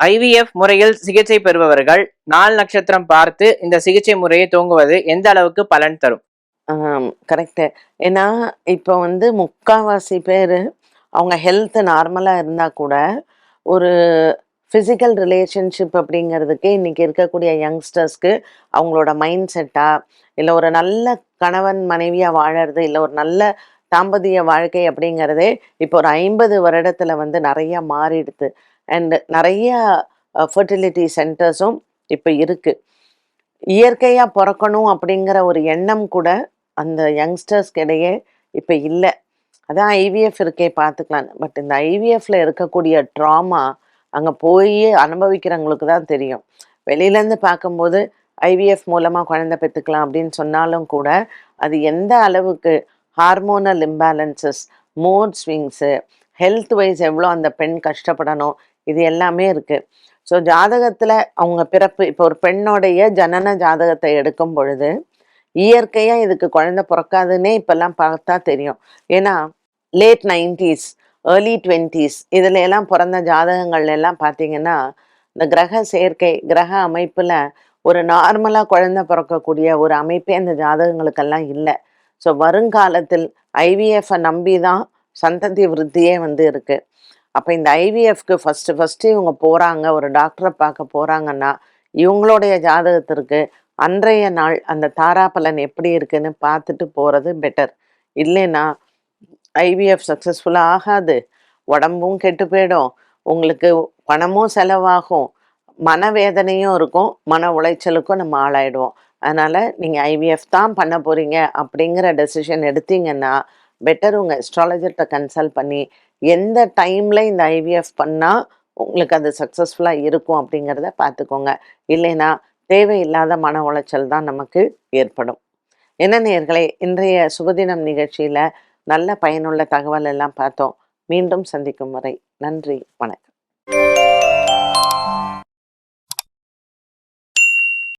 IVF முறையில் சிகிச்சை பெறுபவர்கள் நாள் நட்சத்திரம் பார்த்து இந்த சிகிச்சை முறையை துவங்குவது எந்த அளவுக்கு பலன் தரும்? கரெக்டு ஏன்னா இப்போ வந்து முக்காவாசி பேர் அவங்க ஹெல்த் நார்மலாக இருந்தால் கூட ஒரு ஃபிசிக்கல் ரிலேஷன்ஷிப் அப்படிங்கிறதுக்கு இன்னைக்கு இருக்கக்கூடிய யங்ஸ்டர்ஸ்க்கு அவங்களோட மைண்ட் செட்டா இல்லை ஒரு நல்ல கணவன் மனைவியாக வாழறது இல்லை ஒரு நல்ல தாம்பதிய வாழ்க்கை அப்படிங்கிறதே இப்போ ஒரு ஐம்பது வருடத்தில் வந்து நிறைய மாறிடுது. அண்ட் நிறையா ஃபர்டிலிட்டி சென்டர்ஸும் இப்போ இருக்குது இயற்கையாக பிறக்கணும் அப்படிங்கிற ஒரு எண்ணம் கூட அந்த யங்ஸ்டர்ஸ்க்கு இடையே இப்போ இல்லை. அதான் ஐவிஎஃப் இருக்கே பார்த்துக்கலாம். பட் இந்த ஐவிஎஃப்ல இருக்கக்கூடிய ட்ராமா அங்கே போய் அனுபவிக்கிறவங்களுக்கு தான் தெரியும். வெளியிலேருந்து பார்க்கும்போது ஐவிஎஃப் மூலமாக குழந்தை பெற்றுக்கலாம் அப்படின்னு சொன்னாலும் கூட அது எந்த அளவுக்கு hormonal imbalances mood swings health wise எவ்வளோ அந்த பெண் கஷ்டப்படணும் இது எல்லாமே இருக்குது ஸோ ஜாதகத்தில் அவங்க பிறப்பு இப்போ ஒரு பெண்ணோடைய ஜனன ஜாதகத்தை எடுக்கும் பொழுது இயற்கையாக இதுக்கு குழந்தை பிறக்காதுன்னே இப்போல்லாம் பார்த்தா தெரியும். ஏன்னா லேட் நைன்டிஸ் ஏர்லி டுவெண்ட்டீஸ் இதில் எல்லாம் பிறந்த ஜாதகங்கள் எல்லாம் பார்த்தீங்கன்னா இந்த கிரக சேர்க்கை கிரக அமைப்பில் ஒரு நார்மலாக குழந்தை பிறக்கக்கூடிய ஒரு அமைப்பே அந்த ஜாதகங்களுக்கெல்லாம் இல்லை. ஸோ வருங்காலத்தில் ஐவிஎஃப்பை நம்பி தான் சந்ததி விருத்தியே வந்து இருக்குது அப்போ இந்த ஐவிஎஃப்க்கு ஃபஸ்ட்டு ஃபஸ்ட்டு இவங்க போகிறாங்க ஒரு டாக்டரை பார்க்க போகிறாங்கன்னா இவங்களுடைய ஜாதகத்திற்கு அன்றைய நாள் அந்த தாராபலன் எப்படி இருக்குன்னு பார்த்துட்டு போகிறது பெட்டர் இல்லைன்னா ஐவிஎஃப் சக்ஸஸ்ஃபுல்லாக ஆகாது. உடம்பும் கெட்டு போயிடும். உங்களுக்கு பணமும் செலவாகும். மனவேதனையும் இருக்கும். மன உளைச்சலுக்கும் நம்ம ஆளாயிடுவோம். அதனால் நீங்கள் ஐவிஎஃப் தான் பண்ண போகிறீங்க அப்படிங்கிற டெசிஷன் எடுத்தீங்கன்னா பெட்டர் உங்கள் அஸ்ட்ராலஜர்கிட்ட கன்சல்ட் பண்ணி எந்த டைமில் இந்த ஐவிஎஃப் பண்ணால் உங்களுக்கு அது சக்ஸஸ்ஃபுல்லாக இருக்கும் அப்படிங்கிறத பார்த்துக்கோங்க. இல்லைன்னா தேவையில்லாத மன உளைச்சல் தான் நமக்கு ஏற்படும். என்ன நேர்களே இன்றைய சுபதினம் நிகழ்ச்சியில் நல்ல பயனுள்ள தகவல் எல்லாம் பார்த்தோம். மீண்டும் சந்திக்கும் வரை நன்றி வணக்கம்.